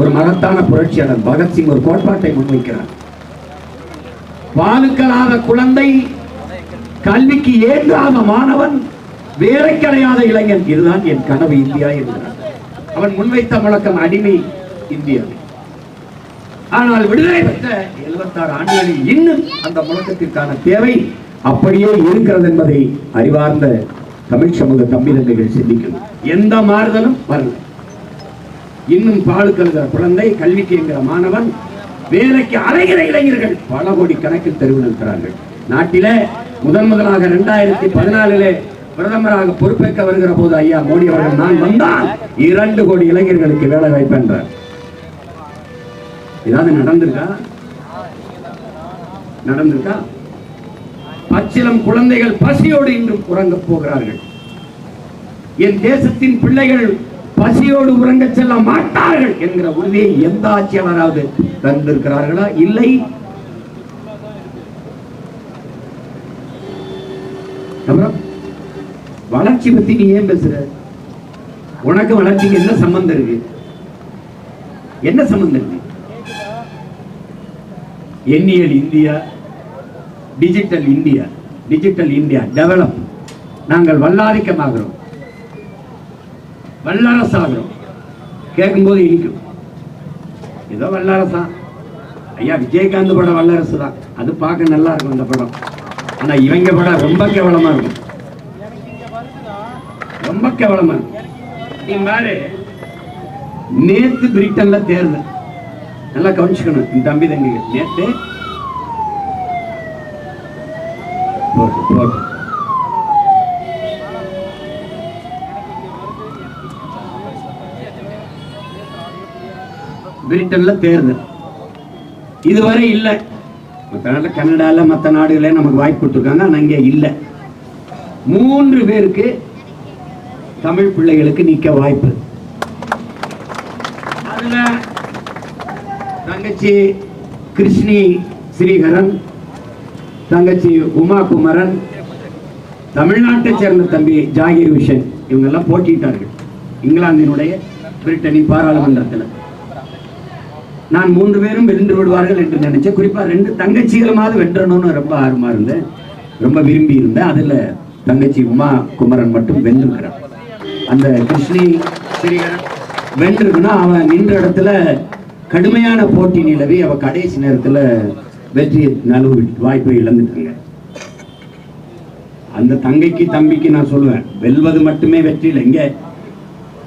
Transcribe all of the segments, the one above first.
ஒரு மகத்தான புரட்சியாளர் பகத்சிங் ஒரு கோட்பாட்டை முன்வைக்கிறார். பாலுக்கலாத குழந்தை கல்விக்கு ஏற்றாத மாணவன் வேலை கிடையாத இளைஞன். இதுதான் என் கனவு இந்தியா என்கிறார். அவன் முன்வைத்த முழக்கம் அடிமை இந்தியா. ஆனால் விடுதலை பெற்ற 76 ஆண்டுகளில் இன்னும் அந்த முழக்கத்திற்கான தேவை அப்படியே இருக்கிறது என்பதை அறிவார்ந்த தமிழ் சமூக தம்பிதந்தைகள் சிந்திக்கணும். எந்த மாறுதலும் வரல. இன்னும் பால் கருகிற குழந்தை கல்விக்கு என்கிற மாணவன் வேலைக்கு அலைகிற இளைஞர்கள் பல கோடி கணக்கில் தெருவில் இருக்கிறார்கள். முதன் முதலாக இரண்டாயிரத்தி பதினாலிலே பிரதமராக பொறுப்பேற்க வருகிற போது ஐயா மோடி அவர்கள் நான் வந்தால் இரண்டு கோடி இளைஞர்களுக்கு வேலை வாய்ப்பு என்றார் ஏதாவது நடந்திருக்கா? நடந்திருக்கா? பச்சிலம் குழந்தைகள் பசியோடு இன்றும் உறங்க போகிறார்கள். என் தேசத்தின் பிள்ளைகள் பசியோடு உறங்க செல்ல மாட்டார்கள் என்கிற உறுதியை எந்த ஆட்சியாளராவது தந்திருக்கிறார்களா? இல்லை. வளர்ச்சி பத்தி நீ ஏன் பேசுற? உனக்கு வளர்ச்சிக்கு என்ன சம்பந்தம் இருக்கு? என்ன சம்பந்தம் இருக்கு? எண்ணியல் India digital India digital India develop நாங்கள் வல்லாதிக்கமாகிறோம். வல்லரசாகிறோம் கேட்கும்போது இனிக்கும். ஏதோ வல்லரசா. ஐயா விஜயகாந்த் படம் வல்லரசு தான். அது பார்க்க நல்லா இருக்கும் அந்த படம். ஆனா இவங்க படம் ரொம்ப கேவலமா இருக்கும். ரொம்ப கேவலமா இருக்கும். நீ பாரு. நேத்து பிரிட்டன்ல தேர்தல். நல்லா கவனிச்சுக்கணும் இந்த தம்பி தங்கிகள் நேத்து? போட்டு போட்டு பிரிட்டன்ல தேர்தல். இதுவரை இல்லை. மற்ற நாட்டில் கனடால மற்ற நாடுகளே நமக்கு வாய்ப்பு கொடுத்துருக்காங்க ஆனால் இங்கே இல்லை. மூன்று பேருக்கு தமிழ் பிள்ளைகளுக்கு நிற்க வாய்ப்பு. அதுல தங்கச்சி கிருஷ்ணி ஸ்ரீகரன் தங்கச்சி உமா குமரன் தமிழ்நாட்டை சேர்ந்த தம்பி ஜாகிர் விஷன் இவங்கெல்லாம் போட்டியிட்டார்கள். இங்கிலாந்தினுடைய பிரிட்டனின் பாராளுமன்றத்தில். நான் மூன்று பேரும் வென்று விடுவார்கள் என்று நினைச்சேன். குறிப்பா ரெண்டு தங்கச்சிகளுமாவது வென்றணும்னு ரொம்ப ஆர்வமா இருந்தேன். ரொம்ப விரும்பி இருந்தேன். அதுல தங்கச்சி உமா குமரன் மட்டும் வென்றிருக்கிறான் அந்த கிருஷ்ணி ஸ்ரீகரன் வென்றிருக்குன்னா அவன் நின்ற இடத்துல கடுமையான போட்டி நிலவி அவ கடைசி நேரத்துல வெற்றி நழுவு வாய்ப்பை இழந்துட்டாங்க. அந்த தங்கைக்கு தம்பிக்கு நான் சொல்லுவேன் வெல்வது மட்டுமே வெற்றி இல்லை. இங்க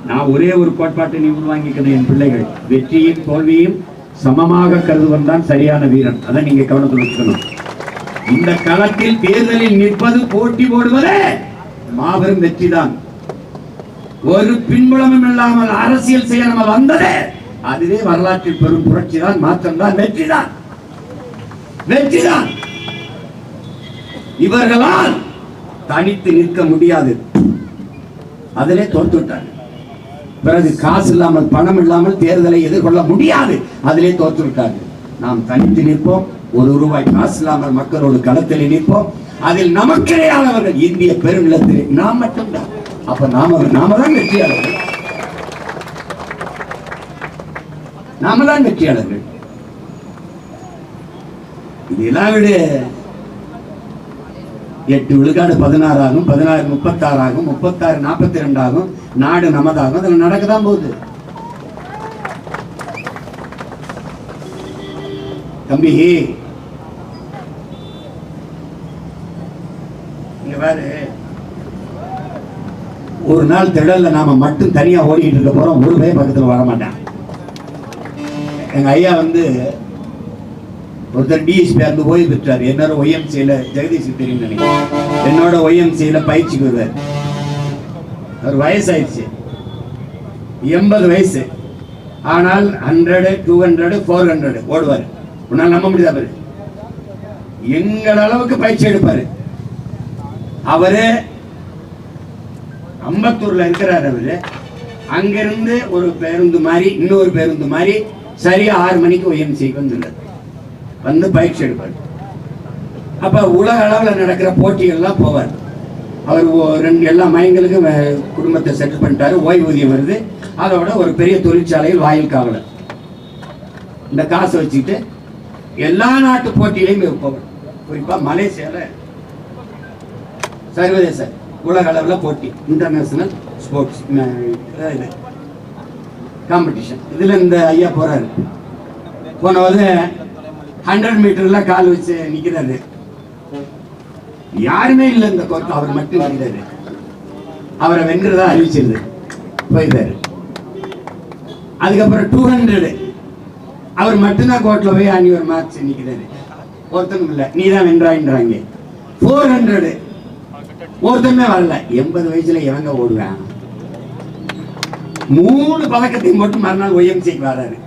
நான் ஒரே ஒரு கோட்பாட்டை நீ உள்வாங்கிக்கணும் என் பிள்ளைகள். வெற்றியும் தோல்வியும் சமமாக கருதுவன் தான் சரியான வீரன். அதை நீங்க கவனத்தில் வச்சுக்கணும். இந்த களத்தில் தேர்தலில் நிற்பது போட்டி போடுவதே மாபெரும் வெற்றிதான். ஒரு பின்புலமும் இல்லாமல் அரசியல் செய்ய நம்ம வந்ததே அதுவே வரலாற்றில் பெரும் புரட்சி தான் மாற்றம் தான் வெற்றி தான் வெற்றி தான் இவர்களால் தனித்து நிற்க முடியாது. அதிலே தோற்று விட்டார்கள் பிறகு காசு இல்லாமல் பணம் இல்லாமல் தேர்தலை எதிர்கொள்ள முடியாது. அதிலே தோற்றுவிட்டார்கள் நாம் தனித்து நிற்போம். ஒரு ரூபாய் காசு இல்லாமல் மக்களோடு களத்தில் நிற்போம். அதில் நமக்கிடையானவர்கள் இந்திய பெருநிலத்தில். நாம் மட்டும்தான். அப்ப நாம நாம தான் வெற்றியாளர்கள். நாம தான் வெற்றியாளர்கள். இதெல்லாம் விட. எட்டு விழுக்காடு பதினாறு ஆகும் பதினாறு முப்பத்தாறு ஆகும் முப்பத்தாறு நாற்பத்தி ரெண்டு ஆகும் நாடு நமதாகும். அதில் நடக்கதான் போகுது. தம்பி பாரு. ஒரு நாள் திடல்ல நாம மட்டும் தனியா ஓடிட்டு இருக்க போறோம். ஒரு பையன் பக்கத்துல வர மாட்டான். எங்க ஐயா வந்து ஒருத்தர் டிஎஸ்பி அந்த ஓய்வு பெற்றார். என்னோட ஒய்எம்சியில ஜெகதீஷ் தெரியும் நினைக்கிறேன். என்னோட ஒய்எம்சியில பயிற்சி பெறுவார் அவர் வயசாயிடுச்சு. எண்பது வயசு. ஆனால் hundred two hundred four hundred ஓடுவார். உன்னால் நம்ப முடியாது அவர். எங்கள் அளவுக்கு பயிற்சி எடுப்பாரு. அவரு அம்பத்தூர்ல இருக்கிறார் அவரு. அங்கிருந்து ஒரு பேருந்து மாதிரி இன்னொரு பேருந்து மாதிரி சரியா ஆறு மணிக்கு ஒய்எம்சிக்கு வந்துடுறாரு. வந்து பயிற்சி எடுப்பார். அப்ப உலக அளவில் நடக்கிற போட்டிகள்லாம் போவார். அவர் ரெண்டு எல்லா மையங்களுக்கும் குடும்பத்தை செட்டில் பண்ணிட்டாரு. ஓய்வூதியம் வருது. அதோட ஒரு பெரிய தொழிற்சாலையில் வாயில் காவலர். இந்த காசை வச்சுக்கிட்டு எல்லா நாட்டு போட்டியிலையும் குறிப்பாக குறிப்பா மலேசியால சர்வதேச உலக அளவில் போட்டி இன்டர்நேஷனல் ஸ்போர்ட்ஸ் இது காம்படிஷன் இதில் இந்த ஐயா போறாரு. போனவது ஹண்ட்ரட் மீட்டர்ல கால் வச்சு நிற்கிறாரு யாருமே இல்லை இந்த கோர்ட் அவர் மட்டும் வந்தாரு அவரை வென்றதா அறிவிச்சிருது போயிருந்தாரு அதுக்கப்புறம் டூ ஹண்ட்ரடு அவர் மட்டும்தான் கோர்ட்ல போய் அணி ஒரு மேட்ச் நிக்கிறாரு. ஒருத்தனும் இல்லை. நீ தான் வென்றாயின்றாங்க. ஃபோர் ஹண்ட்ரடு ஒருத்தமே வரல. எண்பது வயசுல இவங்க ஓடுவேன். மூணு பதக்கத்தையும் போட்டு மறுநாள் ஒய்எம்சிக்கு வராரு.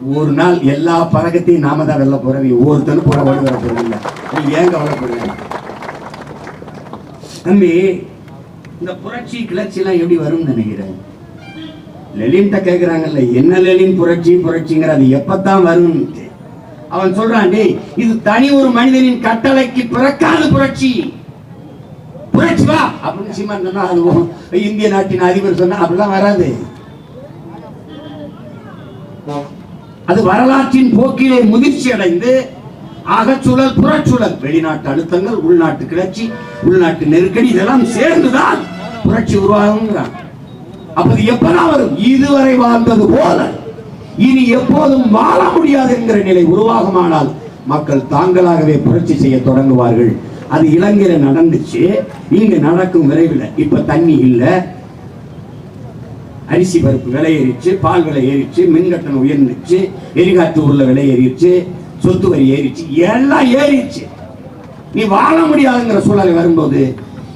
ஒரு நாள் எல்லா பதக்கத்தையும் நாம தான் வெல்ல போறோம். நீ ஒருத்தனும் போற ஓடி வர போறது இல்ல. நீ ஏன் கவலைப்படுறீங்க தம்பி இந்த புரட்சி கிளர்ச்சி எல்லாம் எப்படி வரும்னு நினைக்கிறேன்? லெலின்ட்ட கேட்குறாங்கல்ல என்ன லெலின் புரட்சி புரட்சிங்கிற அது எப்பத்தான் வரும்னு. அவன் சொல்றான் டேய் இது தனி ஒரு மனிதனின் கட்டளைக்கு பிறக்காத புரட்சி. புரட்சி வா அப்படின்னு சீமான் சொன்னா அது இந்திய நாட்டின் அதிபர் சொன்னா அப்படிலாம் வராது. அது வரலாற்றின் போக்கிலே முதிர்ச்சி அடைந்து அகச்சுழல் புறச்சூழல். வெளிநாட்டு அழுத்தங்கள் உள்நாட்டு கிளர்ச்சி உள்நாட்டு நெருக்கடி இதெல்லாம் சேர்ந்துதான் புரட்சி உருவாகுங்கிறான் அப்போது எப்பதான் வரும்? இதுவரை வாழ்ந்தது போல. இனி எப்போதும் வாழ முடியாது என்கிற நிலை உருவாகுமானால் மக்கள் தாங்களாகவே புரட்சி செய்ய தொடங்குவார்கள். அது இலங்கையில நடந்துச்சு. இங்க நடக்கும் விரைவில். இப்ப தண்ணி இல்லை. அரிசி பருப்பு விலை ஏறிச்சு பால் விலை ஏறிச்சு மின் கட்டணம் உயர்ந்துச்சு எரிகாத்து ஊர்ல விலை ஏறிச்சு சொத்து வரி ஏறிச்சு எல்லாம் ஏறிச்சு நீ வாழ முடியாதுங்கிற சூழ்நிலை வரும்போது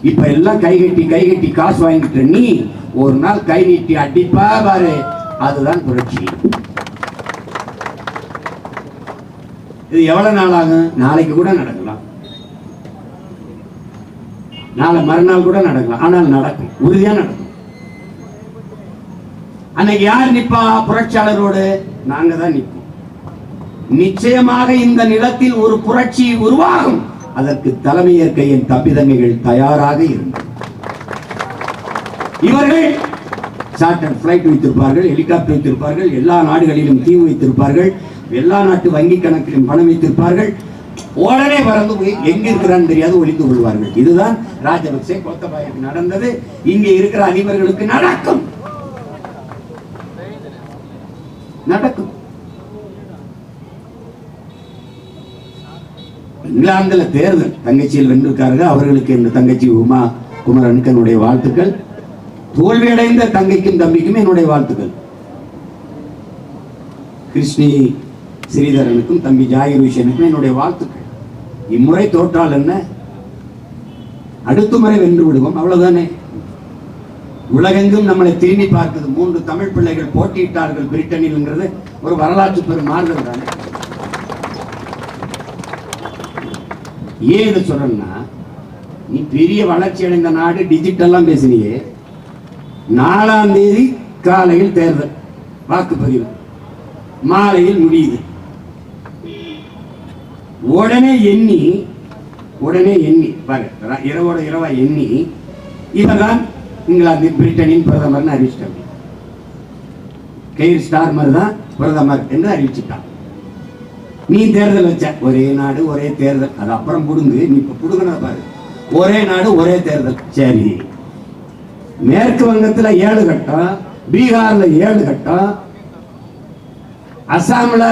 இப்ப எல்லாம் கை கட்டி கை கட்டி காசு வாங்கிட்டு நீ ஒரு நாள் கை நீட்டி அடிப்பா பாரு. அதுதான் புரட்சி. இது எவ்வளவு நாள் ஆகும்? நாளைக்கு கூட நடக்கலாம். நாளை மறுநாள் கூட நடக்கலாம். ஆனால் நடக்கும். உறுதியா நடக்கும். அன்னைக்கு யார் நிப்பா? புரட்சியாளரோடு நாங்க தான் நிற்போம் நிச்சயமாக இந்த நிலத்தில் ஒரு புரட்சி உருவாகும். அதற்கு தலைமையேற்க என் தம்பிதங்கைகள் தயாராக இருந்தது இவர்கள் சார்ட்டர் பிளைட் வைத்திருப்பார்கள் ஹெலிகாப்டர் வைத்திருப்பார்கள் எல்லா நாடுகளிலும் தீவு வைத்திருப்பார்கள் எல்லா நாட்டு வங்கி கணக்கிலும் பணம் வைத்திருப்பார்கள். உடனே பறந்து போய் எங்க இருக்கிறான்னு தெரியாது ஒளிந்து கொள்வார்கள். இதுதான் ராஜபக்சே கோத்தபாயக்கு நடந்தது. இங்கே இருக்கிற அதிபர்களுக்கு நடக்கும். நடக்கும். இங்கிலாந்துல தேர்தல். தங்கச்சியில் வென்றிருக்கார்கள். அவர்களுக்கு இந்த தங்கச்சி உமா குமரனுக்கு என்னுடைய வாழ்த்துக்கள். தோல்வியடைந்த தங்கைக்கும் தம்பிக்கும் என்னுடைய வாழ்த்துக்கள். கிருஷ்ணி ஸ்ரீதரனுக்கும் தம்பி ஜாகிர் விஷயனுக்கும் என்னுடைய வாழ்த்துக்கள். இம்முறை தோற்றால் என்ன? அடுத்த முறை வென்று விடுவோம். அவ்வளவுதானே? உலகெங்கும் நம்மளை திரும்பி பார்க்குது. மூன்று தமிழ் பிள்ளைகள் போட்டியிட்டார்கள் பிரிட்டனில்ங்கிறது ஒரு வரலாற்று பெரும் மாறுதல் தானே. ஏன் இதை சொல்றேன்னா நீ பெரிய வளர்ச்சி அடைந்த நாடு டிஜிட்டல்லாம் பேசினியே. நாலாம் தேதி காலையில் தேர்தல் வாக்குப்பதிவு. மாலையில் முடியுது. உடனே எண்ணி உடனே எண்ணி பாரு இரவோட இரவா எண்ணி இவர்தான் இங்கிலாந்து பிரிட்டனின் பிரதமர்னு அறிவிச்சிட்டாங்க. கெய்ர் ஸ்டார்மர் தான் பிரதமர் என்று அறிவிச்சிட்டான் நீ தேர்தல் வச்ச ஒரே நாடு ஒரே தேர்தல். அது அப்புறம் புடுங்கு நீ இப்ப புடுங்கின பாரு. ஒரே நாடு ஒரே தேர்தல். சரி. மேற்கு வங்கத்துல ஏழு கட்டம் பீகார்ல ஏழு கட்டம் அசாம்ல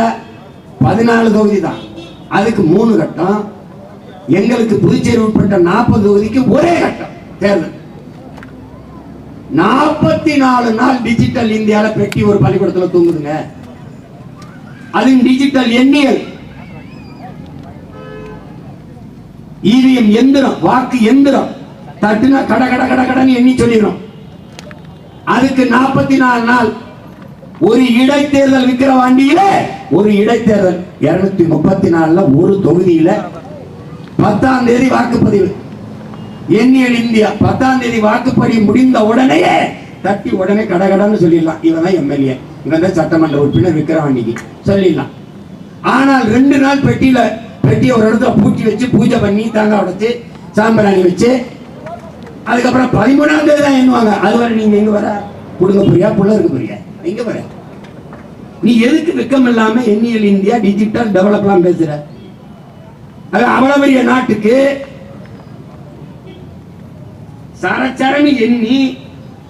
பதினாலு தொகுதி தான் அதுக்கு மூணு கட்டம். எங்களுக்கு புதுச்சேரி உட்பட்ட நாற்பது தொகுதிக்கு ஒரே கட்டம் தேர்தல். நாற்பத்தி நாலு நாள் டிஜிட்டல் இந்தியால பெட்டி ஒரு பள்ளிக்கூடத்துல தூங்குதுங்க. அது டிஜிட்டல் எண்ணியல். இவிஎம் எந்திரம் வாக்கு எந்திரம். தட்டுனா கட கட கட கடன்னு எண்ணி சொல்லிடும் அதுக்கு நாற்பத்தி நாலு நாள் ஒரு இடைத்தேர்தல் விக்கிரவாண்டியில ஒரு இடைத்தேர்தல். இருநூத்தி முப்பத்தி நாலுல ஒரு தொகுதியில பத்தாம் தேதி வாக்குப்பதிவு. எண்ணியல் இந்தியா பத்தாம் தேதி வாக்குப்படி முடிந்த உடனேயே தட்டி உடனே கடகடன்னு சொல்லிடலாம். இவன் தான் எம்எல்ஏ. இவன் தான் சட்டமன்ற உறுப்பினர் விக்கிரவாண்டிக்கு சொல்லிடலாம். ஆனால் ரெண்டு நாள் பெட்டியில பெட்டியை ஒரு இடத்துல பூட்டி வச்சு பூஜை பண்ணி தேங்காய் உடைச்சு சாம்பிராணி வச்சு அதுக்கப்புறம் பதிமூணாம் தேதி தான் எண்ணுவாங்க. அது வரை நீங்க எங்க வர? கொடுங்க புரியா புள்ள இருக்க புரியா. எங்க வர? நீ எதுக்கு வெக்கம் இல்லாம எண்ணியல் இந்தியா டிஜிட்டல் டெவலப்லாம் பேசுற? அது அவ்வளவு பெரிய நாட்டுக்கு சரச்சரன்னு எண்ணி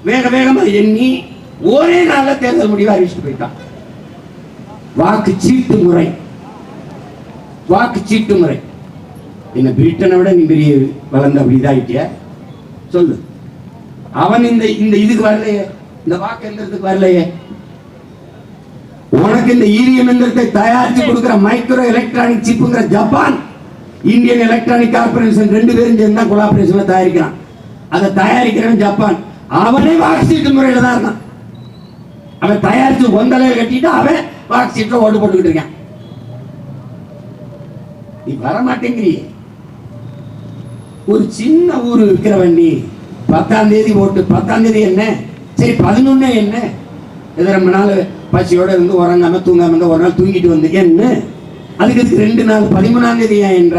வேக வேகமா எண்ணி ஒரே நாள்ல தேர்தல் முடிவை அறிவிச்சுட்டு போயிட்டான். வாக்கு சீட்டு முறை. வாக்கு சீட்டு முறை. என்ன பிரிட்டனை விட நீ பெரிய வளர்ந்த அப்படி இதாயிட்டிய? சொல்லு. அவன் இந்த இந்த இதுக்கு வரலையே. இந்த வாக்கு எந்திரத்துக்கு வரலையே. உனக்கு இந்த ஈரியம் எந்திரத்தை தயாரிச்சு கொடுக்கிற மைக்ரோ எலக்ட்ரானிக் சிப்புங்கிற ஜப்பான் இந்தியன் எலக்ட்ரானிக் கார்பரேஷன் ரெண்டு பேரும் சேர்ந்து தான் கொலாபரேஷன்ல தயாரிக்கிறான். அதை தயாரிக்கிறவன் ஜப்பான். அவனே வாக்கு சீட்டு தான் இருக்கான் அவன் தயாரித்து ஒந்தலையில் கட்டிட்டு அவன் வாக்குச்சீட்டில் ஓட்டு போட்டுக்கிட்டு இருக்கான். நீ வரமாட்டேங்கிறிய. ஒரு சின்ன ஊர் இருக்கிறவன் நீ. பத்தாம் தேதி ஓட்டு பத்தாம் தேதி என்ன? சரி பதினொன்னு என்ன? எது ரொம்ப நாள் பசியோட இருந்து உறங்காம தூங்காம இருந்தா ஒரு நாள் தூங்கிட்டு வந்து என்ன? அதுக்கு ரெண்டு நாள் பதிமூணாம் தேதி ஏன் என்ற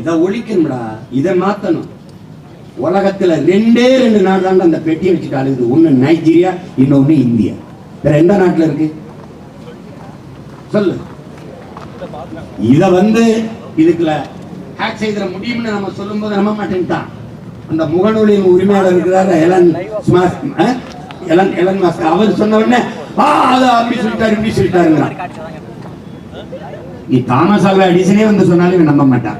இதை ஒழிக்கணும்டா இதை மாத்தணும். உலகத்துல ரெண்டே ரெண்டு நாடு தான் அந்த பெட்டியை வச்சுட்டு அழுகுது. ஒண்ணு நைஜீரியா இன்னொன்னு இந்தியா. வேற எந்த நாட்டுல இருக்கு? சொல்லு. இத வந்து இதுக்குல ஹேக் செய்திட முடியும்னு நம்ம சொல்லும்போது நம்ப மாட்டேன்ட்டான். அந்த முகநூலின் உரிமையாளர் இருக்கிறாரு எலன் ஸ்மாஸ் எலன் எலன் மாஸ்க். அவர் சொன்ன உடனே ஆ அது அப்படி சொல்லிட்டாரு இப்படி சொல்லிட்டாருங்கிறான். நீ தாமஸ் ஆல்வா அடிசனே வந்து சொன்னாலும் இவன் நம்ப மாட்டான்.